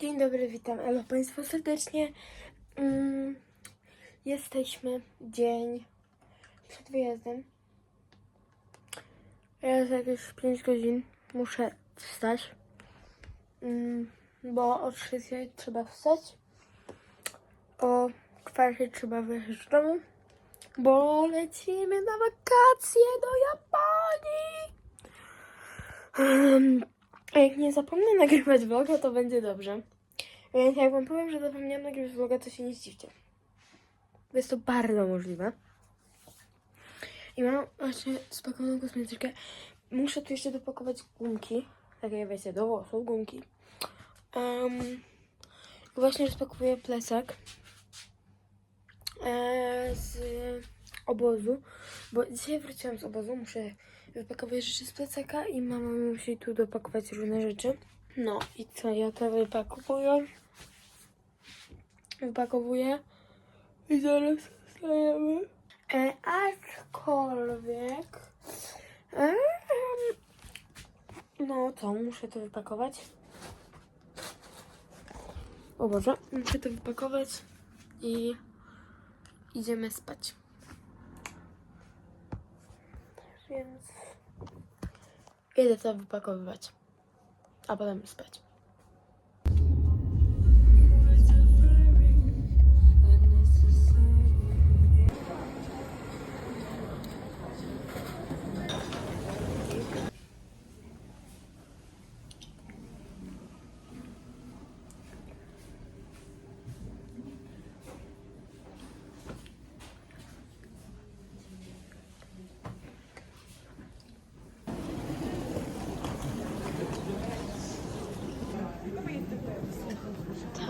Dzień dobry, witam Elo Państwa serdecznie. Mm, jesteśmy dzień przed wyjazdem. Ja za jakieś 5 godzin muszę wstać, mm, bo o 3 trzeba wstać. O kwarcie trzeba wyjechać z domu, bo lecimy na wakacje do Japonii. Em, a jak nie zapomnę nagrywać vloga, to będzie dobrze. Więc jak wam powiem, że zapomniałam nagrywać vloga, to się nie zdziwcie. Jest to bardzo możliwe. I mam właśnie spakowaną kosmetyczkę. Muszę tu jeszcze dopakować gumki. Takie wiecie, do włosów gumki. Um, właśnie rozpakowuję plecak e, z obozu. Bo dzisiaj wróciłam z obozu, muszę wypakować rzeczy z plecaka i mama musi tu dopakować różne rzeczy. No i co, ja to wypakowuję. Wypakowuję. I zaraz stajemy. E, aczkolwiek... E, no to muszę to wypakować. O Boże, muszę to wypakować i idziemy spać. Więc idę to wypakowywać, a potem spać.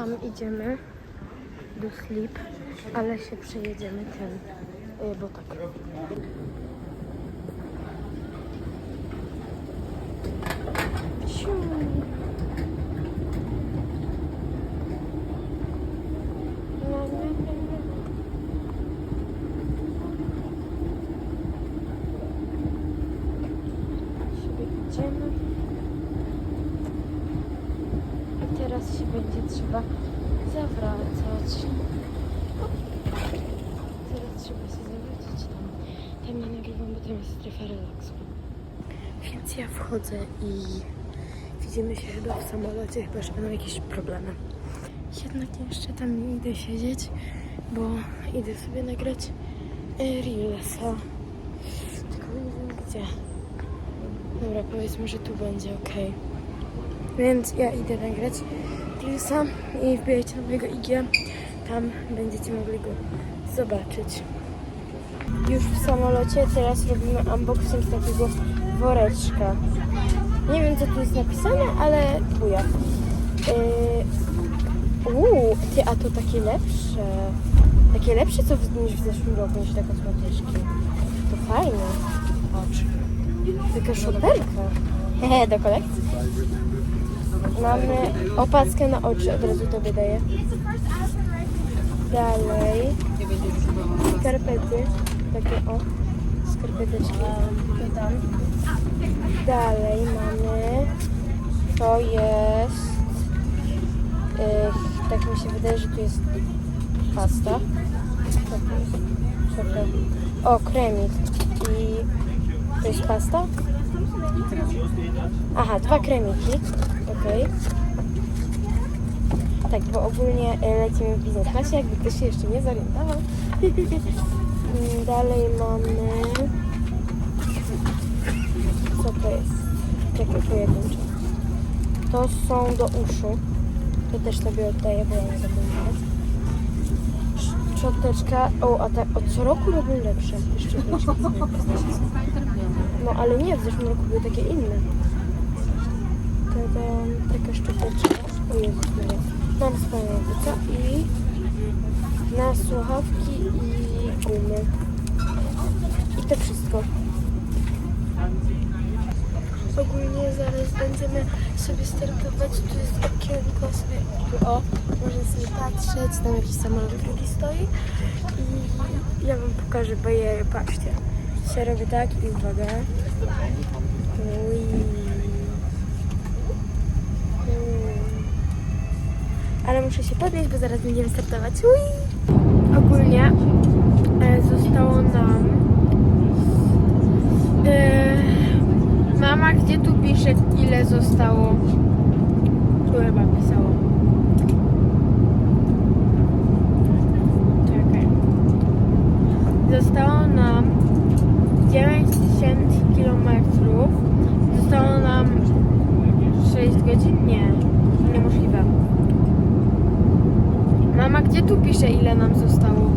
Tam idziemy do sleep, ale się przejedziemy y, bo tak. La, la, la, la. Sobie idziemy. I teraz się będzie trzeba zawracać. Teraz trzeba się zawrócić tam. Tam nie nagrywam, bo tam jest strefa relaksu. Więc ja wchodzę i widzimy się chyba w samolocie, chyba że będą jakieś problemy. Jednak jeszcze tam nie idę siedzieć, bo idę sobie nagrać e, Reelsa. Tylko nie wiem gdzie. Dobra, powiedzmy, że tu będzie ok. Więc ja idę nagrać I wbijajcie na mojego IG. Tam będziecie mogli go zobaczyć. Już w samolocie teraz robimy unboxing takiego woreczka. Nie wiem co tu jest napisane, ale buja. Yy, ty, a to takie lepsze. Takie lepsze co w, niż w zeszłym roku, niż te kosmetyczki. To fajne. Patrz. Taka szoperka. Hehe, do kolekcji. Mamy opaskę na oczy, od razu to wydaje. Dalej. Skarpety. Takie o. Skarpeteczki. Tam. Dalej mamy. To jest. Yy, tak mi się wydaje, że tu jest pasta. To to? O, kremik. I to jest pasta? Aha, dwa kremiki. Okej. Tak, bo ogólnie e, lecimy w biznes klasie, jakby ktoś się jeszcze nie zorientował. Mm, Dalej mamy... Co to jest? Czekaj, pojedyncze. To są do uszu. To też sobie oddaję, bo ja nie zapomniałam. Sz- Szczoteczka. O, a tak od co roku robią lepsze szczoteczki. No ale nie, w zeszłym roku były takie inne. To taka szczoteczka. O Jezus Maria. Mam co i na słuchawki i gumy. I to wszystko. Ogólnie zaraz będziemy sobie startować. Tu jest okienko sobie. Tu, o, można sobie patrzeć. Tam jakiś samolot drugi stoi. I ja wam pokażę bajery. Patrzcie. Się robi tak i uwaga. Ale muszę się podnieść, bo zaraz będziemy startować. Ui! Ogólnie e, zostało nam. E, mama, gdzie tu pisze, ile zostało? Tu chyba pisało. Czekaj. Zostało nam 9000 kilometrów. Zostało nam 6 godzin? Nie. Niemożliwe. Mama, gdzie tu pisze, ile nam zostało?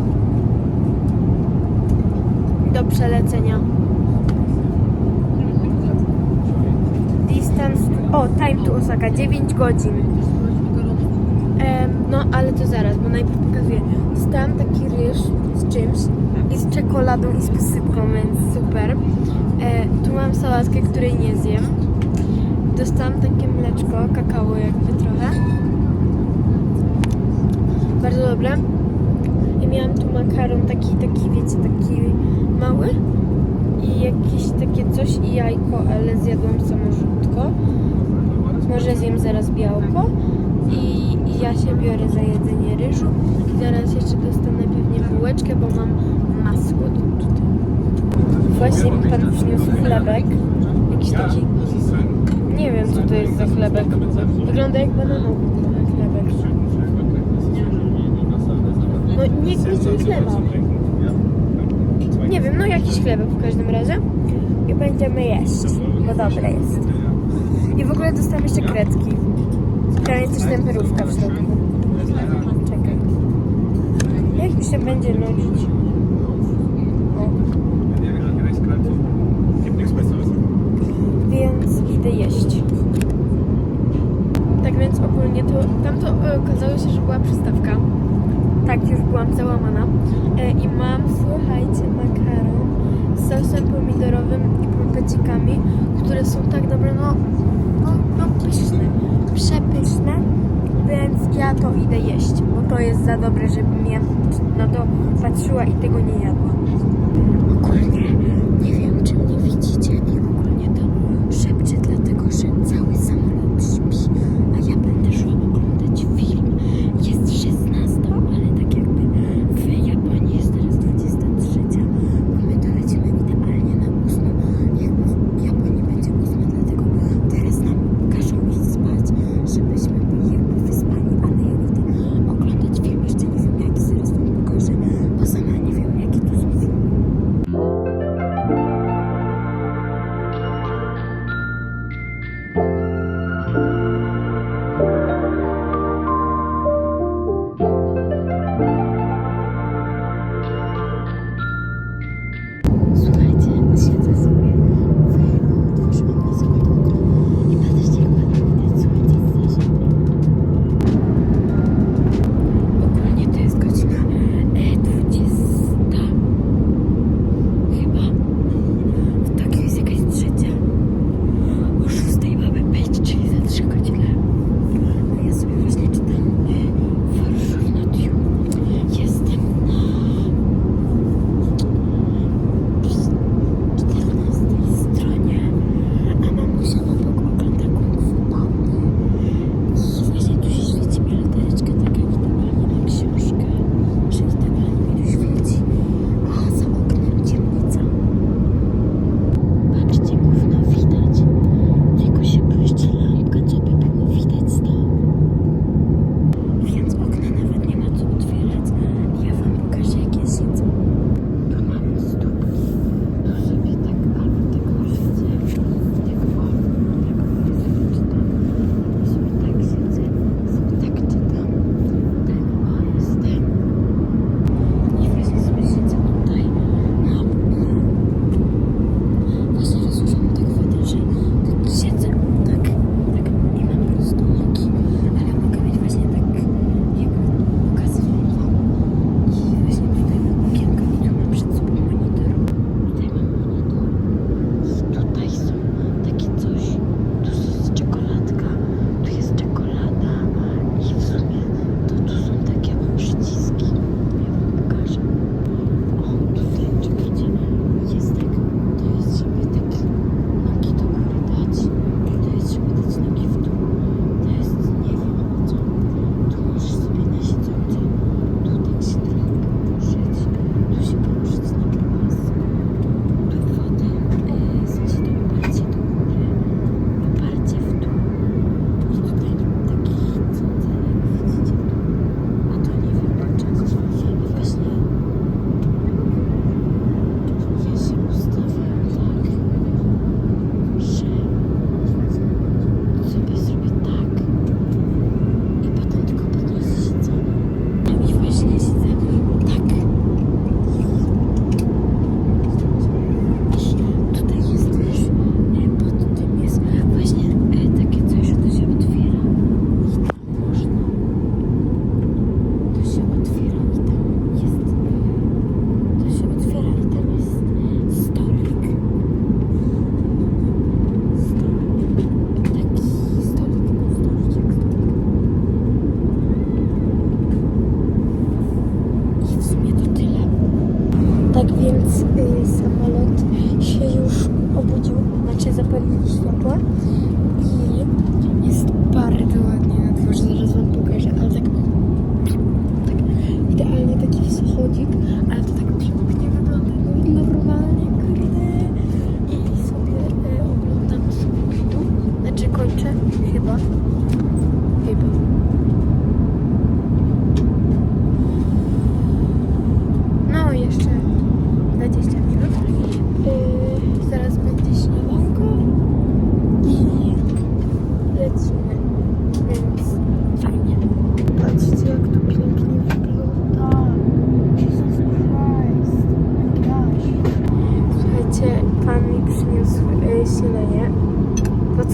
Do przelecenia. Distance. O, time to Osaka 9 godzin. Em, no, ale to zaraz, bo najpierw pokazuję. Dostałam taki ryż z czymś i z czekoladą i z posypką, więc super. E, tu mam sałatkę, której nie zjem. Dostałam takie mleczko, kakao jakby trochę. Bardzo dobre. I miałam tu makaron taki, taki, wiecie, taki mały. I jakieś takie coś i jajko, ale zjadłam samorzutko. Może zjem zaraz białko. I, I ja się biorę za jedzenie ryżu. I zaraz jeszcze dostanę pewnie bułeczkę, bo mam. Właśnie mi pan przyniósł chlebek. Jakiś taki... Nie wiem, co to jest za chlebek. Wygląda jak bananowy chlebek. No nie, nie chleba. Nie wiem, no jakiś chlebek w każdym razie. I będziemy jeść, bo dobre jest. I w ogóle dostałam jeszcze kredki. Tam jest też temperówka w środku. Czekaj. Jak mi się będzie nudzić? O. Więc idę jeść. Tak więc ogólnie to tam to e, okazało się, że była przystawka. Tak, już byłam załamana. E, I mam, słuchajcie, makaron z sosem pomidorowym i pulpecikami, które są tak dobre, no, no, no pyszne, przepyszne. Więc ja to idę jeść, bo to jest za dobre, żebym ja na to patrzyła i tego nie jadła.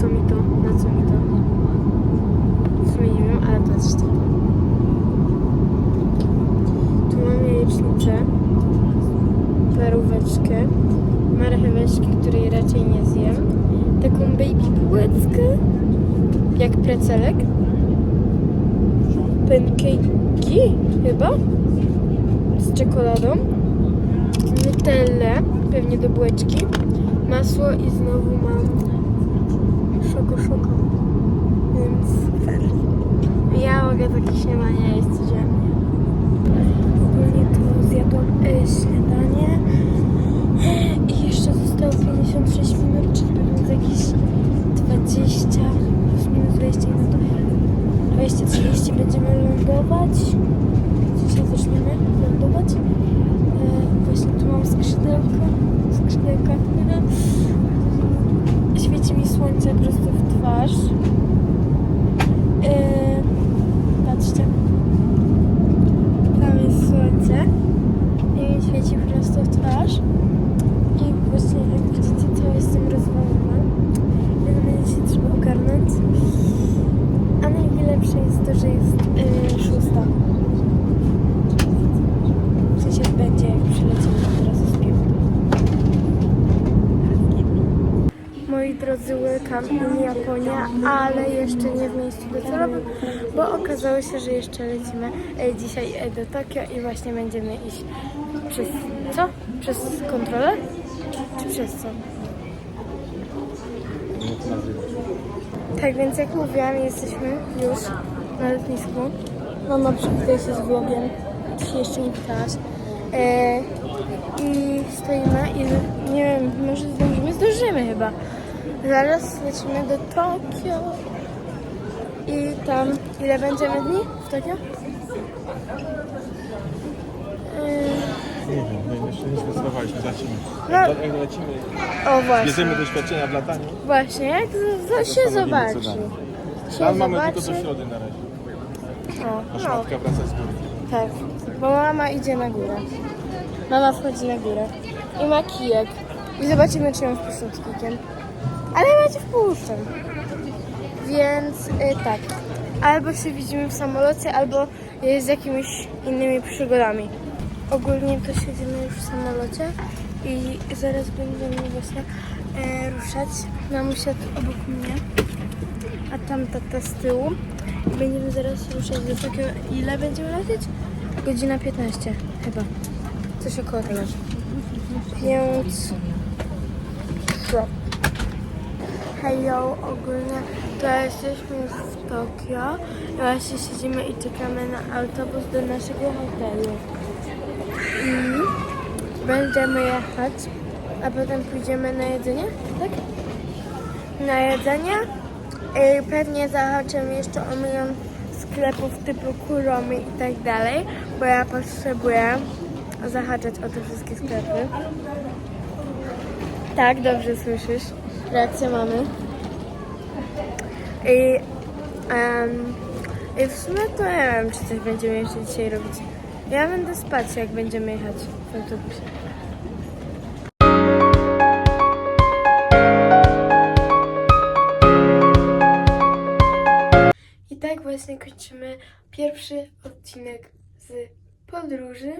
Co mi to? Na co mi to? W sumie nie wiem, ale patrzcie. Tu mamy jajecznicę, paróweczkę, marcheweczkę, której raczej nie zjem, taką baby bułeczkę, jak precelek, pancake'i chyba, z czekoladą, nutellę, pewnie do bułeczki, masło i znowu mam szoko szoko, więc super. Ja mogę takie śniadanie jeść codziennie. Ogólnie to zjadłam e, śniadanie i jeszcze zostało 56 minut, czyli pewnie jakieś 20 plus minus 20 minut. 20-30 będziemy lądować. Dzisiaj zaczniemy lądować. E, właśnie tu mam. Skrzydełka. Świeci mi słońce prosto w twarz. E, patrzcie. Tam jest słońce i mi świeci prosto w twarz. I właśnie jak widzicie, to jestem rozwalona. Więc będzie się trzeba ogarnąć. A najlepsze jest to, że jest yy, szósta. W sensie będzie, jak przylecimy od razu z piwem. Moi drodzy, welcome in Japonia, ale jeszcze nie w miejscu docelowym, bo okazało się, że jeszcze lecimy e, dzisiaj e, do Tokio i właśnie będziemy iść przez co? Przez kontrolę? Czy przez co? Tak więc jak mówiłam, jesteśmy już na lotnisku. Mama przywitała się z vlogiem, ty się jeszcze nie pytałaś. E, I stoimy i nie wiem, może zdążymy? Zdążymy chyba. Zaraz lecimy do Tokio. I tam, ile będziemy dni w Tokio? Nie wiem, jeszcze nie zdecydowaliśmy, zacimy. No. Jak, jak lecimy, o właśnie, bierzemy doświadczenia w lataniu, właśnie, jak to, to się Zastanowimy, zobaczy. dalej. Się ale mamy tylko zobaczy. do środy na razie. O, Nasz no. matka wraca z góry. Tak, bo mama idzie na górę. Mama wchodzi na górę i ma kijek. I zobaczymy, czy ją wpuszczą z kikiem. Ale ja cię wpuszczą. Więc y, tak. Albo się widzimy w samolocie, albo z jakimiś innymi przygodami. Ogólnie to siedzimy już w samolocie i zaraz będziemy właśnie e, ruszać. Mamusia obok mnie, a tam tata z tyłu. I będziemy zaraz ruszać do. Ile będziemy lecieć? Godzina 15 chyba. Coś około tego. Więc... Co? Hello, ogólnie to jesteśmy w Tokio. Właśnie siedzimy i czekamy na autobus do naszego hotelu. I będziemy jechać, a potem pójdziemy na jedzenie, tak? Na jedzenie. I pewnie zahaczymy jeszcze o milion sklepów typu Kuromi i tak dalej, bo ja potrzebuję zahaczać o te wszystkie sklepy. Tak, dobrze słyszysz. Reakcję mamy. I, em, I w sumie to nie wiem, czy coś będziemy jeszcze dzisiaj robić. Ja będę spać, jak będziemy jechać w autobusie. I tak właśnie kończymy pierwszy odcinek z podróży.